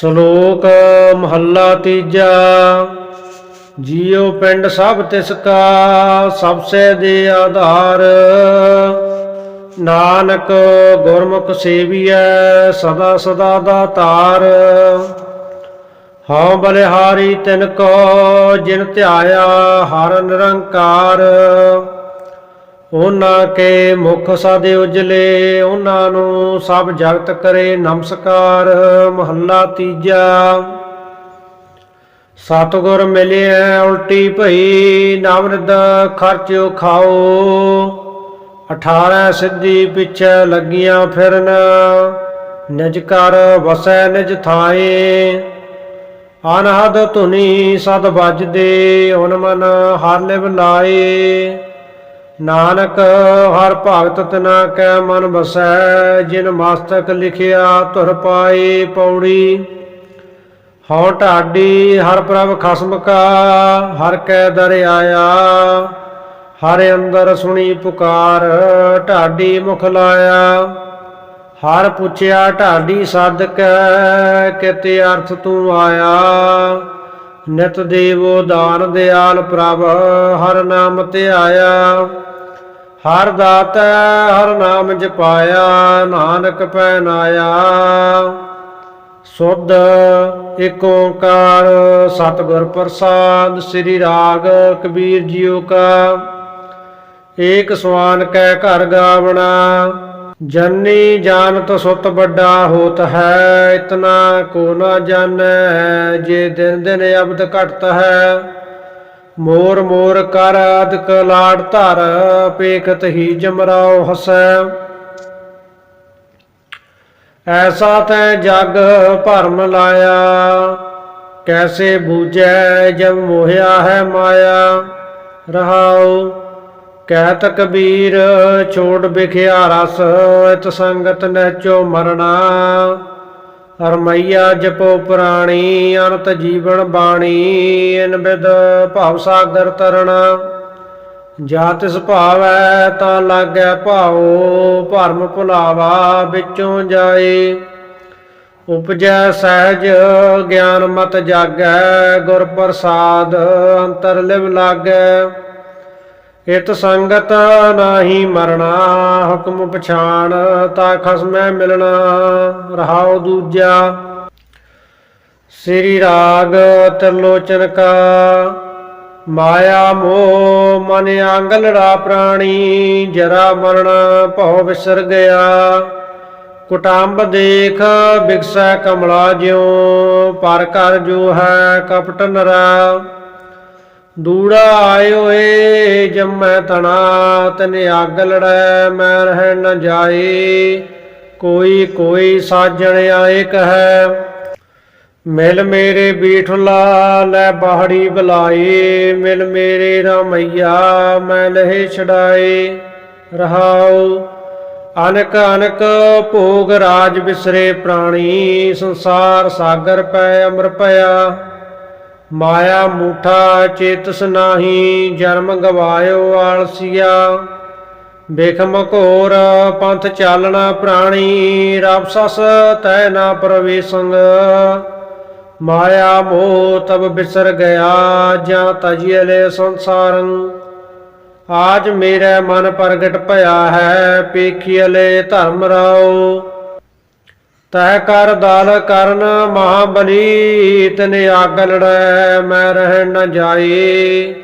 ਸ਼ਲੋਕ ਮਹੱਲਾ ਤੀਜਾ, ਜੀਉ ਪਿੰਡ ਸਭ ਤਿਸ ਕਾ ਸਭ ਸੇ ਦੇ ਆਧਾਰ। ਨਾਨਕ ਗੁਰਮੁਖ ਸੇਵੀਐ, ਸਦਾ ਸਦਾ ਦਾ ਤਾਰ। ਹਉ ਬਲਿਹਾਰੀ ਤਿਨ ਕੋ, ਜਿਨ ਧਿਆਇਆ ਹਰ ਨਿਰੰਕਾਰ। ਉਹਨਾਂ ਕੇ ਮੁਖ ਸਦੇ ਉਜਲੇ, ਉਹਨਾਂ ਨੂੰ ਸਭ ਜਗਤ ਕਰੇ ਨਮਸਕਾਰ, ਮਹੱਲਾ ਤੀਜਾ। ਸਤਿਗੁਰ ਮਿਲਿਆ ਉਲਟੀ ਭਈ ਨਵਨਿਦ ਖਰਚਿਓ ਖਾਓ 18 ਸਿੱਧੀ ਪਿੱਛੇ ਲੱਗੀਆਂ ਫਿਰਨ, ਨਿਜ ਕਰ ਵਸੈ ਨਿਜ ਥਾਏ। ਅਨਹਦ ਧੁਨੀ ਸਦ ਵੱਜਦੇ ਓਨ ਮਨ ਹਰ ਲਿਵ ਲਾਏ। ਨਾਨਕ, ਹਰ ਭਗਤ ਤਨਾ ਕੈ ਮਨ ਬਸੈ ਜਿਨ ਮਸਤਕ ਲਿਖਿਆ ਤੁਰ ਪਾਈ ਪੌੜੀ। ਹਉ ਢਾਡੀ, ਹਰ ਪ੍ਰਭ ਖਸਮ ਕਾ, ਹਰ ਕੈ ਦਰ ਆਇਆ ਹਰ ਅੰਦਰ ਸੁਣੀ ਪੁਕਾਰ, ਢਾਡੀ ਮੁਖ ਲਾਇਆ। ਹਰ ਪੁੱਛਿਆ, ਢਾਡੀ ਸਦਕ ਕਿਤੇ ਅਰਥ ਤੂੰ ਆਇਆ। ਨਿਤ ਦੇਵੋ ਦਾਨ ਦਿਆਲ ਪ੍ਰਭ, ਹਰ ਨਾਮ ਤੇ ਆਇਆ ਹਰ ਦਾਤਾ ਹਰ ਨਾਮ ਜਪਾਇਆ, ਨਾਨਕ ਪੈ ਨਾਇਆ ਸੁਧ ਏਕ ਓੰਕਾਰ, ਸਤਿਗੁਰ ਪ੍ਰਸਾਦ, ਸ੍ਰੀ ਰਾਗ ਕਬੀਰ ਜੀਓ ਕਾ। ਏਕ ਸਵਾਨ ਕੈ ਘਰ ਗਾਵਣਾ, ਜਨਨੀ ਜਾਣਤ ਸੁਤ ਵੱਡਾ ਹੋਤ ਹੈ, ਇਤਨਾ ਕੋ ਨਾ ਜਾਣੈ, ਜੇ ਦਿਨ ਦਿਨ ਅਬਦ ਘਟਤ ਹੈ। ਮੋਰ ਮੋਰ ਕਰ ਅਦਕ ਲਾੜ ਧਰ, ਪੇਖਤ ਹੀ ਜਮਰਾਓ ਹਸੈ। ਐਸਾ ਤੈ ਜਗ ਭਰਮ ਲਾਇਆ, ਕੈਸੇ ਬੂਝੈ ਜਬ ਮੋਹਿਆ ਹੈ ਮਾਇਆ। ਰਹਾਉ ਕਹਿਤ ਕਬੀਰ ਛੋੜ ਬਿਖਿਆ ਰਸ, ਇਤ ਸੰਗਤ ਨਹਿਚੋ ਮਰਣਾ। ਹਰਮਈਆ ਜਪੋ ਪੁਰਾਣੀ, ਅਨਤ ਜੀਵਨ ਬਾਣੀ ਇਨ ਬਿਦ ਭਾਵ ਸਾਗਰ ਤਰਣਾ। ਜਾ ਤਿਸ ਭਾਵੈ ਤਾਂ ਲਾਗੈ ਭਾਉ, ਭਰਮ ਭੁਲਾਵਾ ਵਿੱਚੋਂ ਜਾਏ। ਉਪਜੈ ਸਹਿਜ, ਗਿਆਨ ਮਤ ਜਾਗੈ, ਗੁਰ ਪ੍ਰਸਾਦ ਅੰਤਰ ਲਿਵ ਲਾਗੈ। ਇਤ ਸੰਗਤ ਨਾਹੀ ਮਰਣਾ, ਹੁਕਮ ਪਛਾਣ, ਤਾ ਖਸਮੈ ਮਿਲਣਾ, ਰਹਾਉ ਦੂਜਾ। ਸ੍ਰੀ ਰਾਗ ਤਿਰਲੋਚਨ ਕਾ, ਮਾਇਆ ਮੋਹ ਮਨ ਆਂਗਲੜਾ ਪ੍ਰਾਣੀ, ਜਰਾ ਮਰਨ ਭਉ ਵਿਸਰ ਗਿਆ। ਕੁਟੰਬ ਦੇਖ ਬਿਕਸੈ ਕਮਲਾ ਜਿਉ, ਪਰ ਕਰ ਜੋ ਹੈ ਕਪਟ ਨਰਾ। ਦੂੜਾ ਆਇਓ ਏ ਜੰਮੈ ਤਣਾ, ਤਨੇ ਅੱਗ ਲੜੈ, ਮੈਂ ਰਹਿ ਨ ਜਾਏ। ਕੋਈ ਕੋਈ ਸਾਜਣ ਆਏ ਕਹੈ, ਮਿਲ ਮੇਰੇ ਬੀਠਲਾ, ਲੈ ਬਾਹੜੀ ਬੁਲਾਏ। ਮਿਲ ਮੇਰੇ ਰਾਮਈਆ, ਮੈਂ ਲਹੇ ਛਡਾਏ। ਰਹਾਉ, ਅਨਕ ਅਨਕ ਭੋਗ ਰਾਜ ਬਿਸਰੇ ਪ੍ਰਾਣੀ, ਸੰਸਾਰ ਸਾਗਰ ਪੈ ਅਮਰ ਪਿਆ। ਮਾਇਆ ਮੂਠਾ ਚੇਤਸ ਨਾਹੀ, ਜਨਮ ਗਵਾਇਓ ਆਲਸੀਆ। ਬੇਖਮ ਘੋਰ ਪੰਥ ਚਾਲਣਾ ਪ੍ਰਾਣੀ ਰਾਪਸਸ ਤੈ ਨਾ ਪ੍ਰਵੇਸੰਗ। ਮਾਇਆ ਮੋਹ ਤਬ ਬਿਸਰ ਗਿਆ, ਜਾਂ ਤਜੀਲੇ ਸੰਸਾਰੰ। ਆਜ ਮੇਰੇ ਮਨ ਪ੍ਰਗਟ ਭਇਆ ਹੈ ਪੇਖੀਲੇ ਧਰਮ ਰਾਓ। ਤਹਿ ਕਰ ਦਾਲ ਕਰਨ ਮਹਾਬਲੀ ਤਨੇ ਆਗ ਲੜੈ ਮੈਂ ਰਹਿ ਨ ਜਾਏ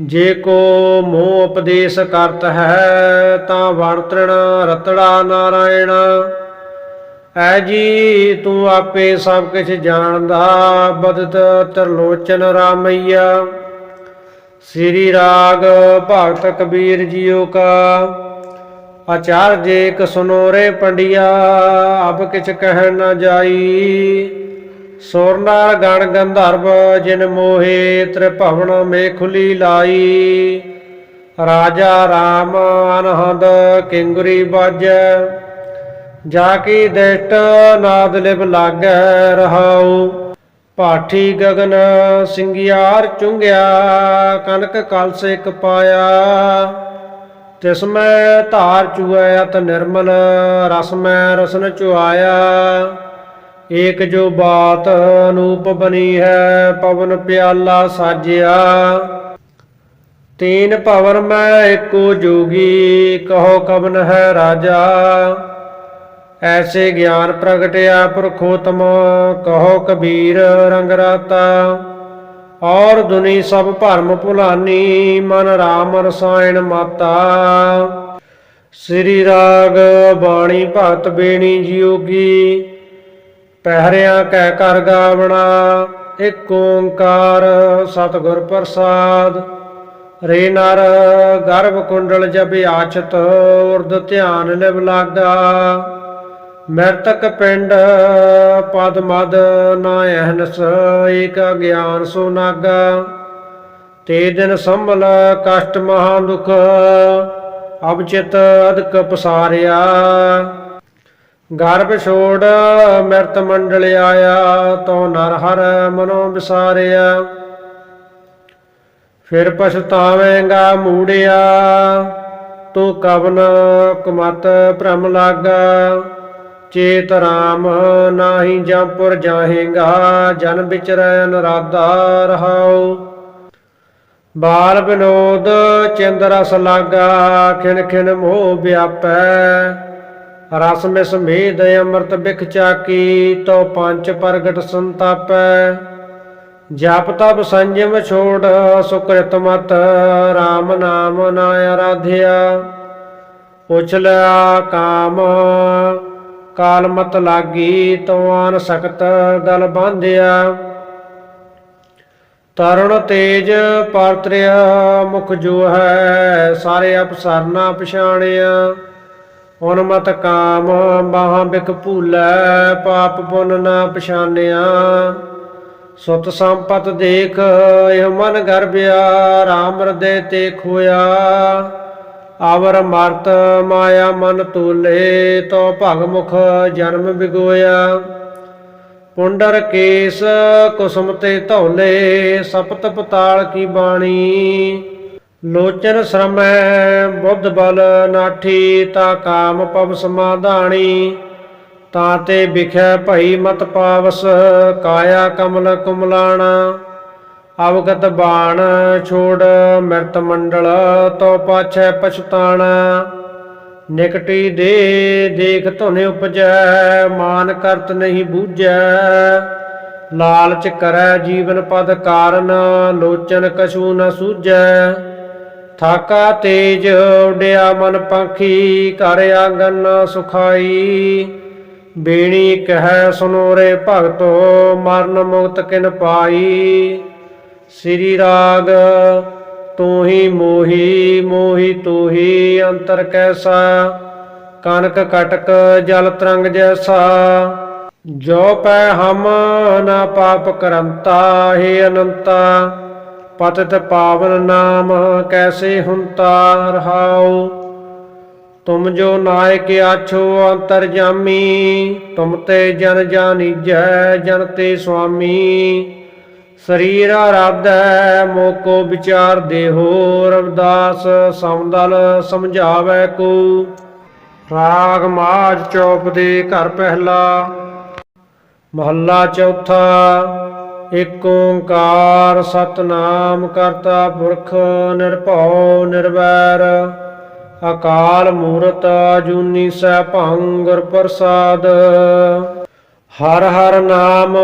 ਜੇ ਕੋ ਮੋਹ ਉਪਦੇਸ਼ ਕਰਤ ਹੈ, ਤਾਂ ਵਰਤਣ ਰਤੜਾ ਨਾਰਾਇਣ। ਐ ਜੀ, ਤੂੰ ਆਪੇ ਸਭ ਕੁਝ ਜਾਣਦਾ, ਬਦਤ ਤਰਲੋਚਨ ਰਾਮਈਆ। ਸ੍ਰੀ ਰਾਗ ਭਗਤ ਕਬੀਰ ਜੀਓ ਕਾ ਆਚਾਰ ਜੇ ਕ ਸੁਨੋ ਪੰਡਿਆ ਅਬ ਕਿਛ ਕਹਿ ਨ ਜਾਈ। ਸੁਰ ਨਾਲ ਗਣ ਗੰਧਰਵ, ਜਿਨ ਮੋਹੇ ਤ੍ਰਿਭਵਨ ਮੇ ਖੁਲੀ ਲਾਈ। ਰਾਜਾ RAM ਅਨਹਦ ਕਿੰਗਰੀ ਬਾਜੈ, ਜਾ ਕੀ ਦੇਟ ਨਾਦ ਲਿਵ ਲਾਗੈ ਰਹਾਉ। ਪਾਠੀ ਗਗਨ ਸਿੰਗਿਆਰ ਚੁੰਗਿਆ, ਕਨਕ ਕਲਸ ਇਕ ਪਾਇਆ। ਤਿਸ ਧਾਰ ਚੁਐ ਅਤ ਨਿਰਮਲ, ਰਸ ਰਸਨ ਚੁਆਇਆ ਏਕ ਜੋ ਬਾਤ ਅਨੂਪ ਬਣੀ ਹੈ, ਪਵਨ ਪਿਆਲਾ ਸਾਜਿਆ। ਤੀਨ ਭਵਨ ਮੈਂ ਏਕੋ ਜੋਗੀ, ਕਹੋ ਕਵਨ ਹੈ ਰਾਜਾ। ਐਸੇ ਗਿਆਨ ਪ੍ਰਗਟਿਆ ਪੁਰਖੋਤਮ, ਕਹੋ ਕਬੀਰ ਰੰਗ ਰਾਤਾ। ਔਰ ਦੁਨੀ ਸਭ ਭਰਮ ਭੁਲਾਨੀ, ਮਨ ਰਾਮ ਰਸਾਇਣ ਮਾਤਾ। ਸ੍ਰੀ ਰਾਗ ਬਾਣੀ ਭਗਤ ਬੇਣੀ ਜੀਓਗੀ ਪਹਿਰਿਆ ਕਹਿ ਕਰ ਗਾਵਣਾ ਏਕ ਓੰਕਾਰ ਸਤਿਗੁਰ ਪ੍ਰਸਾਦ। ਰੇ ਨਰ ਗਰਭ ਕੁੰਡਲ ਜਬ ਆਚਤ ਉਰਦ ਧਿਆਨ ਲਿਵ ਲਾਗਾ। ਮਰਤਕ ਪਿੰਡ ਪਦ ਮਦ ਨਾ ਅਹਨਸ, ਏਕ ਗਿਆਨ ਸੋ ਨਾਗਾ। ਤੇ ਦਿਨ ਸੰਭਲ ਕਸ਼ਟ ਮਹਾ ਦੁਖ ਅਬ ਚਿਤ ਅਦਕ ਪਸਾਰਿਆ। ਗਰਭ ਛੋੜ ਮਿਰਤ ਮੰਡਲ ਆਇਆ ਤੋ ਨਰ ਹਰ ਮਨੋ ਵਿਸਾਰਿਆ। ਫਿਰ ਪਛਤਾਵੇਂਗਾ ਮੂੜਿਆ, ਤੂੰ ਕਵਨ ਕੁਮਤ ਭ੍ਰਮ ਲਾਗਾ। ਚੇਤ ਰਾਮ ਨਾਹੀ ਜੰਪੁਰ ਜਾਹੇਗਾ, ਜਨ ਵਿਚਰੈ ਨਰਾਦਾ ਰਹਾਉ। ਬਾਲ ਬਿਨੋਦ ਚਿੰਦ ਰਸ ਲਾਗਾ ਖਿਨ ਖਿਨ ਮੋਹ ਵਿਆਪੈ। ਰਸ ਮਿਸ ਮੇਦ ਅੰਮ੍ਰਿਤ ਬਿਖ ਚਾਕੀ ਤੋ ਪੰਜ ਪ੍ਰਗਟ ਸੰਤਾਪੈ। ਜਪ ਤਪ ਸੰਜਮ ਛੋੜ ਸੁਕ੍ਰਿਤ ਮਤ RAM ਨਾਮ ਨਾ ਆਰਾਧਿਆ ਉਛਲਿਆ ਕਾਮ ਕਾਲ ਮਤ ਲਾਗੀ ਤਵਾਨ ਸਖਤ ਗਲ ਬਾਂਧਿਆ। ਤਰੁਣ ਤੇਜ ਪਰਤਰਿਆ, ਮੁਖ ਜੋ ਹੈ ਸਾਰੇ ਅਪਸਰ ਨਾ ਪਛਾਣਿਆ। ਉਨਮਤ ਕਾਮ ਬਾਹਾਂ ਬਿਕ ਭੂਲੈ, ਪਾਪ ਪੁੰਨ ਨਾ ਪਛਾਨਿਆ ਸੁਤ ਸੰਪਤ ਦੇਖ, ਇਹ ਮਨ ਗਰਬਿਆ RAM ਹਿਰਦੇ ਤੇ ਖੋਇਆ। ਆਵਰ ਮਰਤ ਮਾਇਆ ਮਨ ਤੋਲੇ ਤੋ ਭਗ ਮੁਖ ਜਨਮ ਵਿਗੋਇਆ ਪੁੰਡਰ ਕੇਸ ਕੁਸਮ ਤੇ ਧੌਲੇ, ਸਪਤ ਪਤਾਲ ਕੀ ਬਾਣੀ। ਲੋਚਨ ਸ਼ਰਮੈ ਬੁੱਧ ਬਲ ਨਾਠੀ, ਤਾ ਕਾਮ ਪਵ ਸਮਾਧਾਣੀ। ਤਾ ਤੇ ਵਿਖੈ ਭਈ ਮਤ ਪਾਵਸ, ਕਾਇਆ ਕਮਲ ਕੁਮਲਾਣਾ। ਅਵਗਤ ਬਾਣ ਛੋੜ ਮਿਰਤ ਮੰਡਲ ਤੋ ਪਾਛੈ ਪਛਤਾਣਾ। ਨਿਕਟੀ ਦੇ ਦੇਖ ਧੁਨੇ ਉਪਜੈ, ਮਾਨ ਕਰਤ ਨਹੀਂ ਬੂਝੈ। ਲਾਲਚ ਕਰੈ ਜੀਵਨ ਪਦ ਕਾਰਨ, ਲੋਚਨ ਕਛੂ ਨ ਸੂਝੈ। ਥਾਕਾ ਤੇਜ ਉਡਿਆ ਮਨ ਪੰਖੀ ਕਰ ਆਂਗਨ ਸੁਖਾਈ। ਬੇਣੀ ਕਹਿ ਸੁਨੋਰੇ ਭਗਤੋ, ਮਰਨ ਮੁਕਤ ਕਿਨ ਪਾਈ। ਸ੍ਰੀ ਰਾਗ। ਤੂੰ ਹੀ ਮੋਹੀ ਮੋਹੀ ਤੂੰ ਹੀ ਅੰਤਰ ਕੈਸਾ। ਕਨਕ ਕਟਕ, ਜਲ ਤਰੰਗ ਜੈਸਾ। ਜੋ ਪੈ ਹਮ, ਨਾ ਪਾਪ ਕਰੰਤਾ, ਹੈ ਅਨੰਤਾ। ਪਤਿਤ ਪਾਵਨ ਨਾਮ, ਕੈਸੇ ਹੁੰਤਾ, ਰਹਾਉ। ਤੁਮ ਜੋ ਨਾਇਕ ਆਛੋ ਅੰਤਰਜਾਮੀ ਤੁਮ ਤੇ ਜਨ ਜਾਨੀਜੈ ਜਨ ਤੇ ਸੁਆਮੀ। ਸਰੀਰ ਆਰਾਧੈ ਮੋਕੋ ਵਿਚਾਰ ਦੇਹੋ, ਰਵਿਦਾਸ ਸਮਦਲ ਸਮਝਾਵੈ ਕੋ। ਰਾਗ ਮਾਜ ਚੌਪ ਦੇ ਘਰ ਪਹਿਲਾ, ਮਹੱਲਾ ਚੌਥਾ ਏਕ ਓੰਕਾਰ ਸਤਨਾਮ ਕਰਤਾ ਪੁਰਖ ਨਿਰਭਉ ਨਿਰਵੈਰ। ਅਕਾਲ ਮੂਰਤ ਅਜੂਨੀ ਸੈਭੰ ਗੁਰ ਪ੍ਰਸਾਦ। ਹਰ ਹਰ ਨਾਮ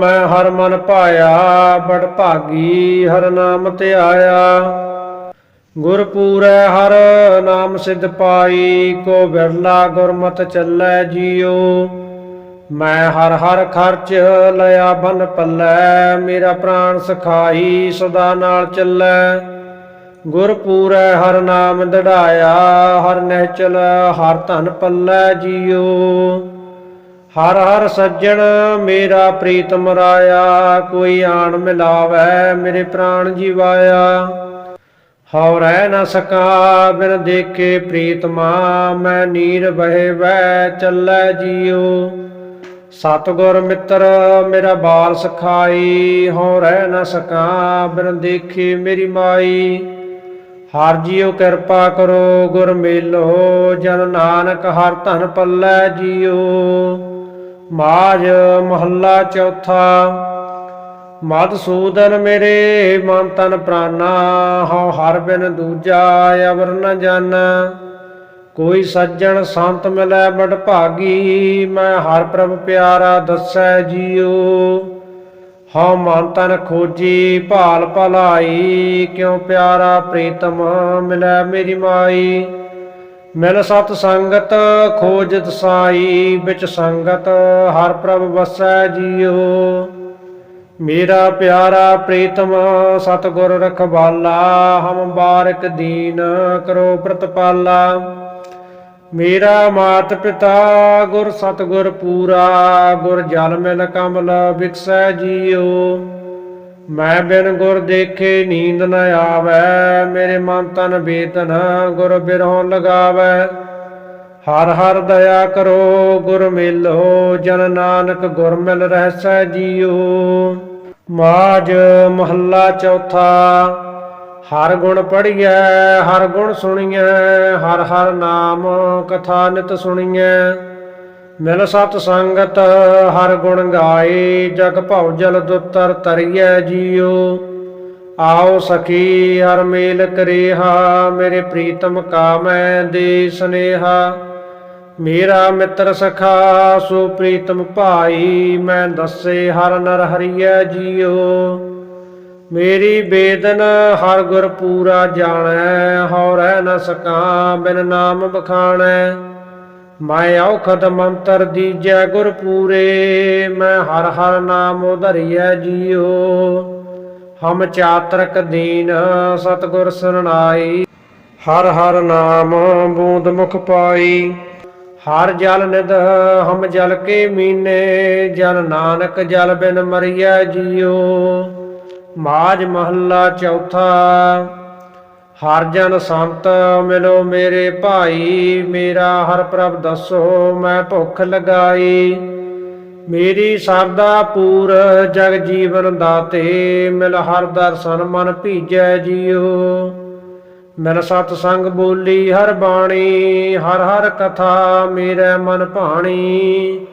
ਮੈਂ ਹਰ ਮਨ ਭਾਇਆ ਬੜ ਭਾਗੀ ਹਰ ਨਾਮ ਤੇ ਆਇਆ। ਗੁਰ ਪੂਰੈ ਹਰ ਨਾਮ ਸਿਧ ਪਾਈ, ਕੋ ਬਿਰਲਾ ਗੁਰਮਤ ਚੱਲੈ ਜੀਓ। ਮੈਂ ਹਰ ਹਰ ਖਰਚ ਲਿਆ ਬਨ ਪੱਲੈ, ਮੇਰਾ ਪ੍ਰਾਣ ਸਖਾਈ ਸਦਾ ਨਾਲ ਚੱਲੈ। ਗੁਰ ਪੂਰੈ ਹਰ ਨਾਮ ਦੜਾਇਆ, ਹਰ ਨਹਿ ਨਿਹਚਲ ਹਰ ਧਨ ਪੱਲੈ ਜੀਓ। ਹਰ ਹਰ ਸੱਜਣ ਮੇਰਾ ਪ੍ਰੀਤਮ ਰਾਇਆ, ਕੋਈ ਆਣ ਮਿਲਾਵੈ ਮੇਰੇ ਪ੍ਰਾਣ ਜੀਵਾਇਆ। ਹਉ ਰਹਿ ਨਾ ਸਕਾ, ਬਿਨ ਦੇਖੇ ਪ੍ਰੀਤਮਾ, ਮੈਂ ਨੀਰ ਬਹਿ ਵੈ ਚੱਲੈ ਜੀਉ। ਸਤਗੁਰ ਮਿੱਤਰ, ਮੇਰਾ ਬਾਲ ਸਖਾਈ, ਹਉ ਰਹਿ ਨਾ ਸਕਾ, ਬਿਨ ਦੇਖੇ ਮੇਰੀ ਮਾਈ। ਹਰ ਜੀਉ ਕਿਰਪਾ ਕਰੋ, ਗੁਰ ਮੇਲੋ, ਜਨ ਨਾਨਕ ਹਰ ਧਨ ਪੱਲੇ ਜੀਉ। ਮਾਜ ਮਹੱਲਾ ਚੌਥਾ। ਮਦਸੂਦਨ ਮੇਰੇ ਮਨ ਤਨ ਪ੍ਰਾਨਾ, ਹਉ ਹਰ ਬਿਨ ਦੂਜਾ ਅਵਰ ਨ ਜਾਣਾ ਕੋਈ ਸੱਜਣ ਸੰਤ ਮਿਲੈ ਬੜ ਭਾਗੀ, ਮੈਂ ਹਰ ਪ੍ਰਭ ਪਿਆਰਾ ਦੱਸੈ ਜੀਓ ਹਉ ਮਨ ਤਨ ਖੋਜੀ ਭਾਲ ਭਲਾਈ, ਕਿਉ ਪਿਆਰਾ ਪ੍ਰੀਤਮ ਮਿਲੈ ਮੇਰੀ ਮਾਈ। ਮਿਲ ਸਤ ਸੰਗਤ, ਖੋਜਤ ਸਾਈ ਵਿੱਚ ਸੰਗਤ, ਹਰ ਪ੍ਰਭ ਵਸੈ ਜੀਓ ਮੇਰਾ ਪਿਆਰਾ ਪ੍ਰੀਤਮ, ਸਤਿਗੁਰ ਰਖਵਾਲਾ, ਹਮ ਬਾਰਕ ਦੀਨ ਕਰੋ ਪ੍ਰਤਪਾਲਾ। ਮੇਰਾ ਮਾਤ ਪਿਤਾ, ਗੁਰ ਸਤਿਗੁਰ ਪੂਰਾ, ਗੁਰ ਜਲ ਮਿਲ ਕਮਲ, ਵਿਕਸੈ ਜੀਓ ਮੈਂ ਬਿਨ ਗੁਰ ਦੇਖੇ ਨੀਂਦ ਨ ਆਵੈ, ਮੇਰੇ ਮਨ ਤਨ ਬੇਤਨ ਗੁਰ ਬਿਰਹੋਂ ਲਗਾਵੈ। ਹਰ ਹਰ ਦਇਆ ਕਰੋ, ਗੁਰ ਮਿਲੋ ਜਨ ਨਾਨਕ ਗੁਰ ਮਿਲ ਰਹਿਸੈ ਜੀਓ ਮਾਜ ਮਹੱਲਾ ਚੌਥਾ, ਹਰ ਗੁਣ ਪੜੀਐ ਹਰ ਗੁਣ ਸੁਣੀਐ, ਹਰ ਹਰ ਨਾਮ ਕਥਾ ਨਿਤ ਸੁਣੀਐ। ਮਿਲ ਸਤ ਸੰਗਤ, ਹਰ ਗੁਣ ਗਾਏ, ਜਗ ਭਉ ਜਲ ਦੁਤਰ ਤਰੀਐ ਜੀਓ ਆਓ ਸਖੀ, ਹਰ ਮੇਲ ਕਰੇਹਾ, ਮੇਰੇ ਪ੍ਰੀਤਮ ਕਾਮੈ ਦੇ ਸਨੇਹਾ। ਮੇਰਾ ਮਿੱਤਰ ਸਖਾ, ਸੋ ਪ੍ਰੀਤਮ ਭਾਈ, ਮੈਂ ਦੱਸੇ ਹਰ ਨਰ ਹਰੀਐ ਜੀਓ ਮੇਰੀ ਬੇਦਨ, ਹਰ ਗੁਰ ਪੂਰਾ ਜਾਣੈ ਹਉ ਰਹਿ ਨ ਸਕਾਂ, ਬਿਨ ਨਾਮ ਬਖਾਣੈ ਮੈਂ ਔਖਦ ਮੰਤਰ ਦੀਜੈ ਗੁਰ ਪੂਰੇ ਮੈਂ ਹਰ ਹਰ ਨਾਮ ਉਧਰਿਐ ਜੀਓ। ਹਮ ਚਾਤਰਕ ਦੀਨ ਸਤਗੁਰ ਸਰਣਾਈ, ਹਰ ਹਰ ਨਾਮ ਬੂੰਦ ਮੁਖ ਪਾਈ। ਹਰ ਜਲ ਨਿਧ ਹਮ ਜਲ ਕੇ ਮੀਨੇ, ਜਨ ਨਾਨਕ ਜਲ ਬਿਨ ਮਰੀਐ ਜੀਓ। ਮਾਜ ਮਹੱਲਾ ਚੌਥਾ ਹਰ ਜਨ ਸੰਤ ਮਿਲੋ ਮੇਰੇ ਭਾਈ, ਮੇਰਾ ਹਰ ਪ੍ਰਭ ਦੱਸੋ ਮੈਂ ਭੁੱਖ ਲਗਾਈ। ਮੇਰੀ ਸਰਦਾ ਪੂਰ ਜਗ ਜੀਵਨ ਦਾਤੇ, ਮਿਲ ਹਰ ਦਰਸ਼ਨ ਮਨ ਭੀਜੈ ਜੀਓ। ਮਿਲ ਸਤ ਸੰਗ ਬੋਲੀ ਹਰ ਬਾਣੀ, ਹਰ ਹਰ ਕਥਾ ਮੇਰੇ ਮਨ ਭਾਣੀ।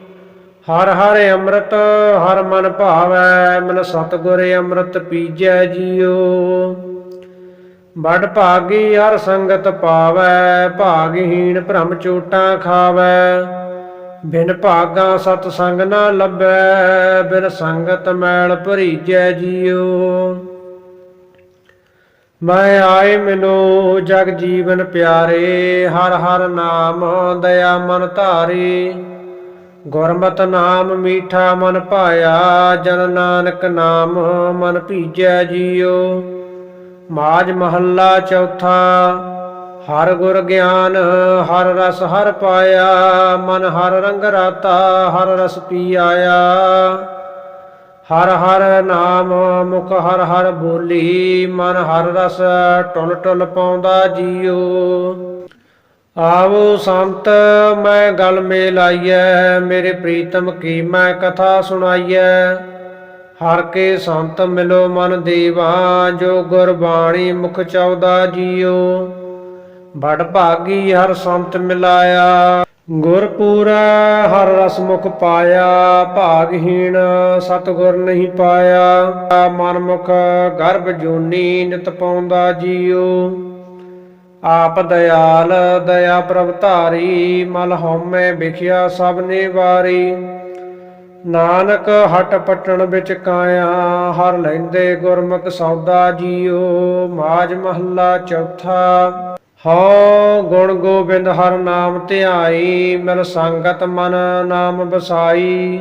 ਹਰ ਹਰ ਅੰਮ੍ਰਿਤ, ਹਰ ਮਨ ਭਾਵੈ, ਮਿਲ ਸਤਗੁਰ ਅੰਮ੍ਰਿਤ ਪੀਜੈ ਜੀਓ। ਵਡ ਭਾਗੀ ਹਰ ਸੰਗਤ ਪਾਵੈ, ਭਾਗਹੀਣ ਭ੍ਰਮ ਚੋਟਾਂ ਖਾਵੈ। ਬਿਨ ਭਾਗਾ ਸਤ ਸੰਗ ਨਾ ਲੱਭੈ, ਬਿਨ ਸੰਗਤ ਮੈਲ ਭਰੀਜੈ ਜੀਓ ਮੈਂ ਆਏ ਮਿਲੋ ਜਗ ਜੀਵਨ ਪਿਆਰੇ, ਹਰ ਹਰ ਨਾਮ ਦਇਆ ਮਨ ਧਾਰੇ। ਗੁਰਮਤਿ ਨਾਮ ਮੀਠਾ ਮਨ ਪਾਇਆ ਜਨ ਨਾਨਕ ਨਾਮ ਮਨ ਭੀਜੈ ਜੀਓ ਮਾਜ ਮਹੱਲਾ ਚੌਥਾ, ਹਰ ਗੁਰ ਗਿਆਨ, ਹਰ ਰਸ ਹਰ ਪਾਇਆ, ਮਨ ਹਰ ਰੰਗ ਰਾਤਾ, ਹਰ ਰਸ ਪੀ ਆਇਆ ਹਰ ਹਰ ਨਾਮ ਮੁਖ ਹਰ ਹਰ ਬੋਲੀ, ਮਨ ਹਰ ਰਸ ਟੁਲ ਟੁਲ ਪਾਉਂਦਾ ਜੀਓ। ਆਵੋ ਸੰਤ, ਮੈਂ ਗਲ ਮੇ ਲਾਈਐ ਮੇਰੇ ਪ੍ਰੀਤਮ ਕੀ ਮੈਂ ਕਥਾ ਸੁਣਾਈਐ। ਹਰ ਕੇ ਸੰਤ ਮਿਲੋ ਮਨ ਦੇਵਾ, ਜੋ ਗੁਰਬਾਣੀ ਮੁਖ ਚੌਦਾ ਜੀਓ। ਬੜ ਭਾਗੀ ਹਰ ਸੰਤ ਮਿਲਾਇਆ, ਗੁਰਪੂਰਾ ਹਰ ਰਸ ਮੁਖ ਪਾਇਆ, ਭਾਗਹੀਣ ਸਤਗੁਰ ਨਹੀਂ ਪਾਇਆ। ਮਨ ਮੁਖ ਗਰਭ ਜੋਨੀ ਨਿਤ ਪਾਉਂਦਾ ਜੀਓ। ਆਪ ਦਇਆਲ, ਦਇਆ ਪ੍ਰਭ ਧਾਰੀ, ਮਲ ਹਉਮੈ ਵਿਖਿਆ ਸਭ ਨੇ ਵਾਰੀ ਨਾਨਕ ਹਟ ਪਟਣ ਵਿੱਚ ਕਾਇਆ, ਹਰ ਲੈਂਦੇ ਗੁਰਮੁਖ ਸੌਦਾ ਜੀਓ, ਮਾਜ ਮਹੱਲਾ ਚੌਥਾ। ਹਉ ਗੁਣ ਗੋਬਿੰਦ ਹਰ ਨਾਮ ਧਿਆਈ, ਮਿਲ ਸੰਗਤ ਮਨ ਨਾਮ ਬਸਾਈ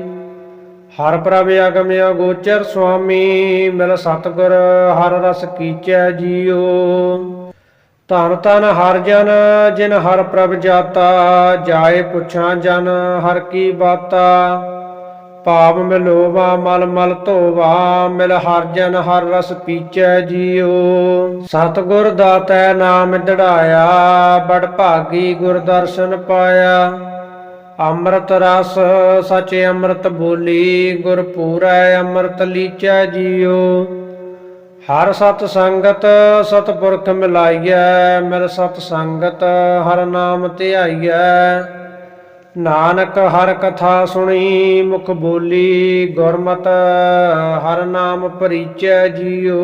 ਹਰ ਪ੍ਰਭ ਅਗਮ ਅਗੋਚਰ ਸੁਆਮੀ, ਮਿਲ ਸਤਗੁਰ ਹਰ ਰਸ ਕੀਚੈ ਜੀਓ। ਧਨ ਧਨ ਹਰ ਜਨ, ਜਿਨ ਹਰ ਪ੍ਰਭ ਜਾਤਾ, ਜਾਏ ਪੁੱਛਾਂ ਜਨ ਹਰ ਕੀ ਬਾਤਾ। ਪਾਪ ਮਿਲੋਵਾ, ਮਲ ਮਲ ਧੋਵਾ, ਮਿਲ ਹਰ ਜਨ ਹਰ ਰਸ ਪੀਚੈ ਜੀਓ ਸਤਗੁਰ ਦਾਤੈ ਨਾਮ ਦੜਾਇਆ, ਬੜ ਭਾਗੀ ਗੁਰ ਦਰਸ਼ਨ ਪਾਇਆ। ਅੰਮ੍ਰਿਤ ਰਸ, ਸਚ ਅੰਮ੍ਰਿਤ ਬੋਲੀ, ਗੁਰ ਪੂਰੈ ਅੰਮ੍ਰਿਤ ਲੀਚੈ ਜੀਓ ਹਰ ਸਤ ਸੰਗਤ, ਸਤਪੁਰਖ ਮਿਲਾਈਐ, ਮਿਲ ਸਤ ਸੰਗਤ, ਹਰ ਨਾਮ ਧਿਆਈਐ। ਨਾਨਕ ਹਰ ਕਥਾ ਸੁਣੀ ਮੁਖ ਬੋਲੀ ਗੁਰਮਤ ਹਰ ਨਾਮ ਪਰਿਚੈ ਜੀਓ।